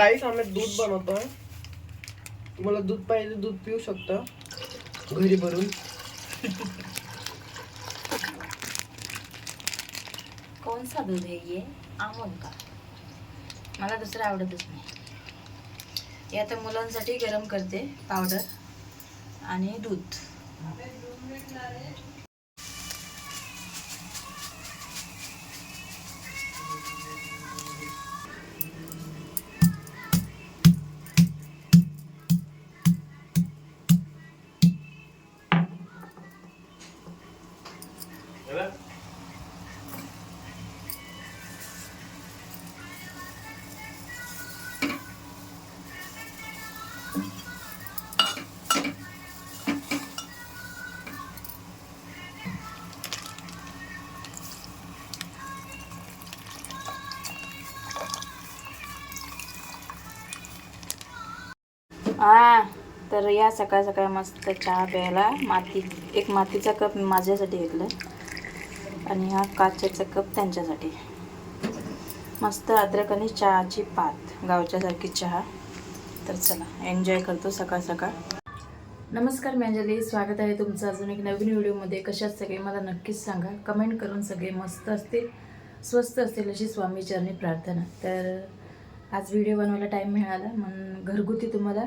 गाईस आम्ही दूध बनवतोय. तुम्हाला दूध पाहिजे दूध पिऊ शकता. घरी भरून. कौन सा दूध है? ये अमूल का? मला दुसरं आवडतच नाही. हे आता मुलांसाठी गरम करते पावडर आणि दूध. हा तर या सकाळ सकाळ मस्त चहा प्यायला. माती एक मातीचा कप माझ्यासाठी घेतला आणि हा काचेचा कप त्यांच्यासाठी. मस्त अद्रक आणि चहाची पात गावच्यासारखी चहा. तर चला एन्जॉय करतो सकाळ सकाळ. नमस्कार मी अंजली स्वागत आहे तुमचं. अजून एक नवीन व्हिडिओमध्ये. कशात सगळे? मला नक्कीच सांगा. कमेंट करून सगळे मस्त असतील स्वस्त असतील अशी स्वामीचरणी प्रार्थना. तर आज व्हिडिओ बनवायला टाईम मिळाला. म्हणून घरगुती तुम्हाला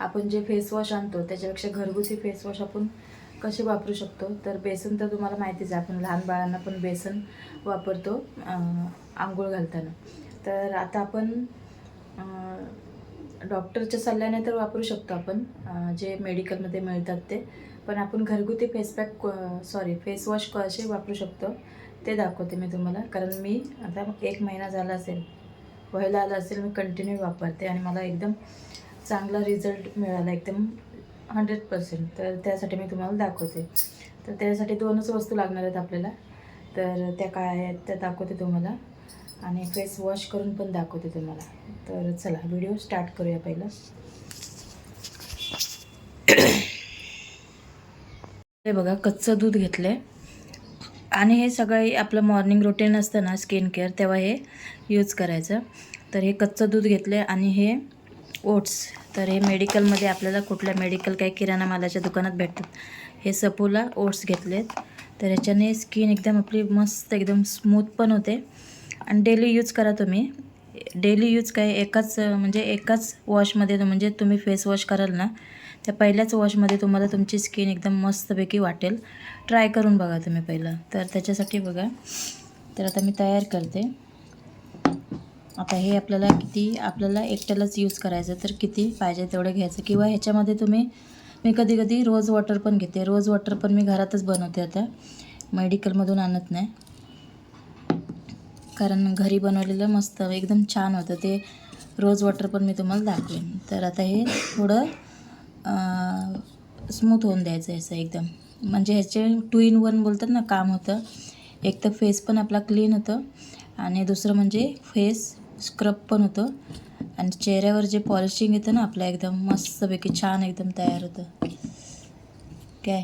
आपण जे फेस वॉश आणतो त्याच्यापेक्षा घरगुती फेस वॉश आपण कसे वापरू शकतो? तर बेसन तर तुम्हाला माहितीच आहे आपण लहान बाळांना पण बेसन वापरतो आंघोळ घालताना. तर आता आपण डॉक्टरच्या सल्ल्याने तर वापरू शकतो आपण जे मेडिकलमध्ये मिळतात ते. पण आपण घरगुती face pack sorry face wash कसे वापरू शकतो ते दाखवते मी तुम्हाला. कारण मी आता एक महिना झाला असेल व्हायला आलं असेल मी कंटिन्यू वापरते आणि मला एकदम चांगला रिझल्ट मिळाला एकदम हंड्रेड पर्सेंट. तर त्यासाठी मी तुम्हाला दाखवते. तर त्यासाठी दोनच वस्तू लागणार आहेत आपल्याला. तर त्या काय आहेत त्या दाखवते तुम्हाला. आणि फेस वॉश करून पण दाखवते तुम्हाला. तर चला व्हिडिओ स्टार्ट करूया पहिलं. हे बघा कच्चं दूध घेतलं आणि हे सगळं आपलं मॉर्निंग रुटीन असतं ना स्किन केअर तेव्हा हे यूज करायचं. तर हे कच्चं दूध घेतलं आहे आणि हे ओट्स तर हे मेडिकलमध्ये आपल्याला कुठल्या मेडिकल काही किराणा मालाच्या दुकानात भेटतात. हे सपोला ओट्स घेतलेत. तर ह्याच्याने स्किन एकदम आपली मस्त एकदम स्मूथ पण होते. आणि डेली यूज करा तुम्ही. डेली यूज काय एकाच म्हणजे एकाच वॉशमध्ये म्हणजे तुम्ही फेस वॉश कराल ना त्या पहिल्याच वॉशमध्ये तुम्हाला तुमची स्किन एकदम मस्तपैकी वाटेल. ट्राय करून बघा तुम्ही पहिलं. तर त्याच्यासाठी बघा. तर आता मी तयार करते. आता हे आपल्याला किती आपल्याला एकट्यालाच यूज करायचं तर किती पाहिजे तेवढं घ्यायचं. किंवा ह्याच्यामध्ये तुम्ही मी कधी कधी रोज वॉटर पण घेते. रोज वॉटर पण मी घरातच बनवते आता. मेडिकलमधून आणत नाही. कारण घरी बनवलेलं मस्त एकदम छान होतं. ते रोज वॉटर पण मी तुम्हाला दाखवेन. तर आता हे थोडं स्मूथ होऊन द्यायचं ह्याचं एकदम. म्हणजे ह्याचे टू इन वन बोलतात ना काम होतं. एक तर फेस पण आपला क्लीन होतं. आणि दुसरं म्हणजे फेस स्क्रब पण होतं. आणि चेहऱ्यावर जे पॉलिशिंग येतं ना आपलं एकदम मस्तपैकी छान एकदम तयार होतं. काय?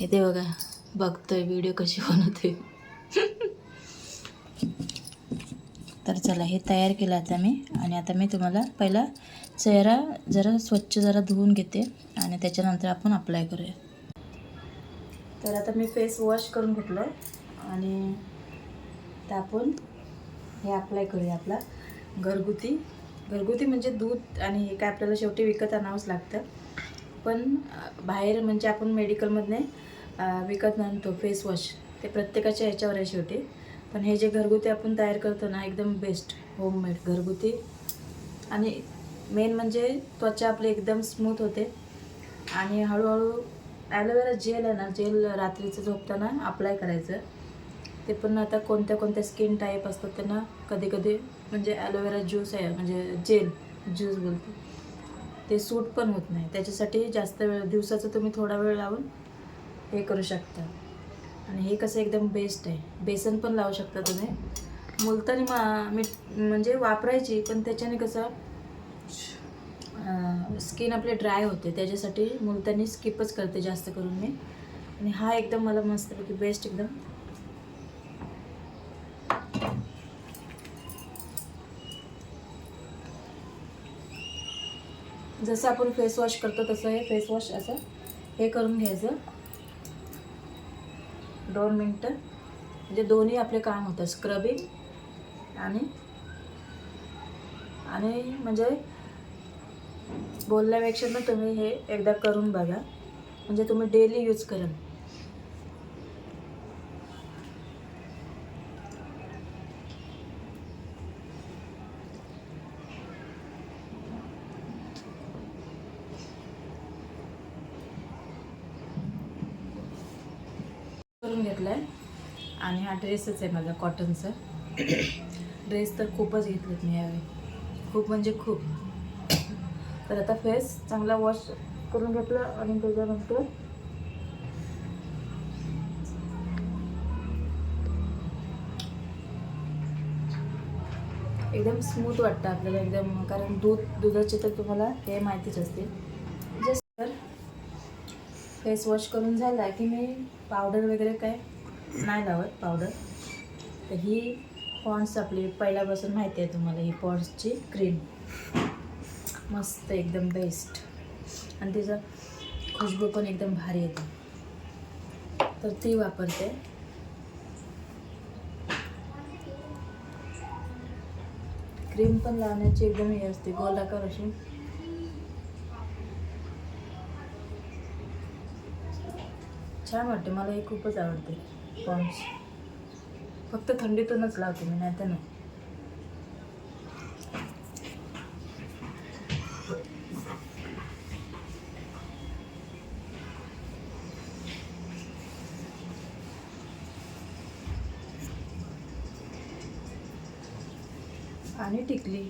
हे ते बघा. बघतोय व्हिडिओ कशी बनवते. तर चला हे तयार केलं आता मी. आणि आता मी तुम्हाला पहिला चेहरा जरा स्वच्छ जरा धुवून घेते. आणि त्याच्यानंतर आपण अप्लाय करूया. तर आता मी फेस वॉश करून घेतलं आणि तर आपण हे अप्लाय करूया आपला. घरगुती. घरगुती म्हणजे दूध आणि हे काय आपल्याला शेवटी विकत आणावंच लागतं. पण बाहेर म्हणजे आपण मेडिकलमधने विकत आणतो फेसवॉश ते प्रत्येकाच्या ह्याच्यावर आहे शेवटी. पण हे जे घरगुती आपण तयार करतो ना एकदम बेस्ट होममेड घरगुती. आणि मेन म्हणजे त्वचा आपली एकदम स्मूथ होते. आणि हळूहळू ॲलोवेरा जेल आहे ना जेल रात्रीचं झोपताना अप्लाय करायचं. ते पण आता कोणत्या कोणत्या स्किन टाईप असतात त्यांना कधी कधी म्हणजे ॲलोवेरा ज्यूस आहे म्हणजे जेल ज्यूस बोलतो. ते सूट पण होत नाही. त्याच्यासाठी जास्त वेळ दिवसाचं तुम्ही थोडा वेळ लावून हे करू शकता. आणि हे कसं एकदम बेस्ट आहे. बेसन पण लावू शकता तुम्ही. मुलतानी मा मीठ म्हणजे वापरायची पण त्याच्याने कसं स्किन आपली ड्राय होते. त्याच्यासाठी मुलतानी स्किपच करते जास्त करून मी. आणि हा एकदम मला मस्तपैकी बेस्ट एकदम. जसं आपण फेस वॉश करतो तसं हे फेस वॉश असं हे करून घ्यायचं. दोन मिनटं. म्हणजे दोन्ही आपले काम होतं स्क्रबिंग आणि आणि म्हणजे बोलल्यापेक्षा ना तुम्ही हे एकदा करून बघा. म्हणजे तुम्ही डेली यूज कराल करून घेतलं आहे आणि हा ड्रेसच आहे माझा कॉटनचा. ड्रेस तर खूपच घेतलेत मी यावेळी. खूप म्हणजे खूप. तर आता फेस चांगला वॉश करून घेतला आणि त्याच्यानंतर एकदम स्मूथ वाटतं आपल्याला एकदम कारण दूध दुधाचे तर तुम्हाला हे माहितीच असते फेस वॉश करून झाला की मी पावडर वगैरे काय नाही लावत पावडर. तर ही पॉन्ड्स आपली पहिल्यापासून माहिती आहे तुम्हाला ही पॉन्ड्सची क्रीम मस्त एकदम बेस्ट आणि तिचं खुशबू पण एकदम भारी येते. तर ती वापरते. क्रीम पण लावण्याची एकदम हे असते गोलाकार अशी. छान वाटते. मला हे खूपच आवडते. पॉन्ड्स फक्त थंडीतूनच लावते मी नाही तर नाही. आणि टिकली.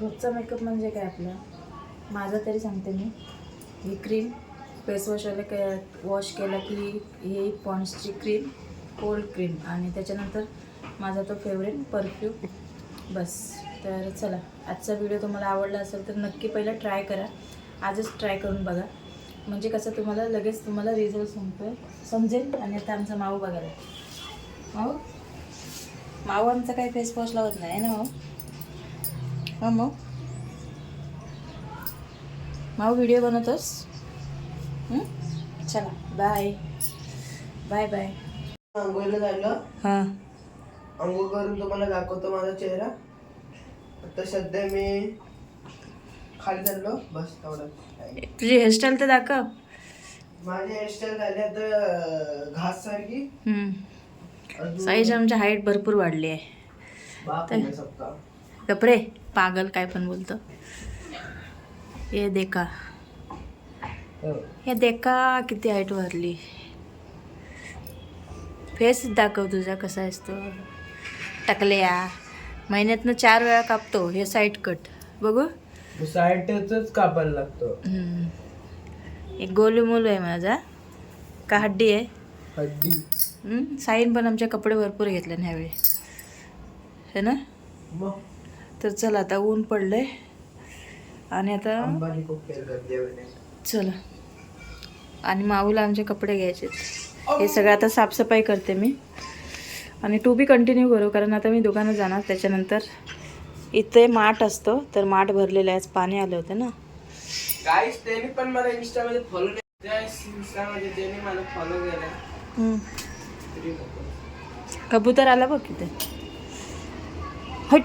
रोजचा मेकअप म्हणजे काय आपला? माझा तरी सांगते मी. ही क्रीम फेस वॉशवाले क वॉश केला की ही पॉन्ड्सची क्रीम कोल्ड क्रीम आणि त्याच्यानंतर माझा तो फेवरेट परफ्यूम बस. तर चला आजचा व्हिडिओ तुम्हाला आवडला असेल तर नक्की पहिला ट्राय करा. आजच ट्राय करून बघा. म्हणजे कसं तुम्हाला लगेच तुम्हाला रिझल्ट सांगतो समजेल आणि आता आमचा माऊ बघायला. माऊ माऊ आमचा काही फेस वॉश लावत नाही ना माऊ हा माऊ माऊ व्हिडिओ बनवतोस? चला बाय बाय बाय आंघोळीला जायला? हां. आंघोळ करून तुम्हाला दाखवतो माझा चेहरा. आता सध्या मी खाली चाललो. बस तेवढं. तुझी हेअरस्टाईल तर दाखव. माझी हेअरस्टाईल झाली आता घास सारखी. साईज आमच्या हाईट भरपूर वाढली आहे. बाप तर- रे सबका गपरे पागल काय पण बोलतो. हे देखा. हे देखा किती हाईट वाढली फेस दाखव तुझा कसा असतो. टकल्या. महिन्यातनं चार वेळा कापतो हे साईड कट बघू. साईडच कापायला लागतो. एक गोलू मुलं आहे माझा. का हड्डी आहे? हड्डी. साईन पण आमचे कपडे भरपूर घेतले ना ह्यावेळी. है ना? तर चला आता ऊन पडलंय. आणि आता चला. आणि माऊला आमचे कपडे घ्यायचे हे सगळं आता साफसफाई करते मी. आणि टू बी कंटिन्यू करू कारण आता मी दुकानात जाणार त्याच्यानंतर इथे माठ असतो तर माठ भरलेलं आहे आज पाणी आलं होतं ना. त्यांनी पण मला फॉलो त्यांनी मला फॉलो केलं. कबूतर आला बघ इथे. हट.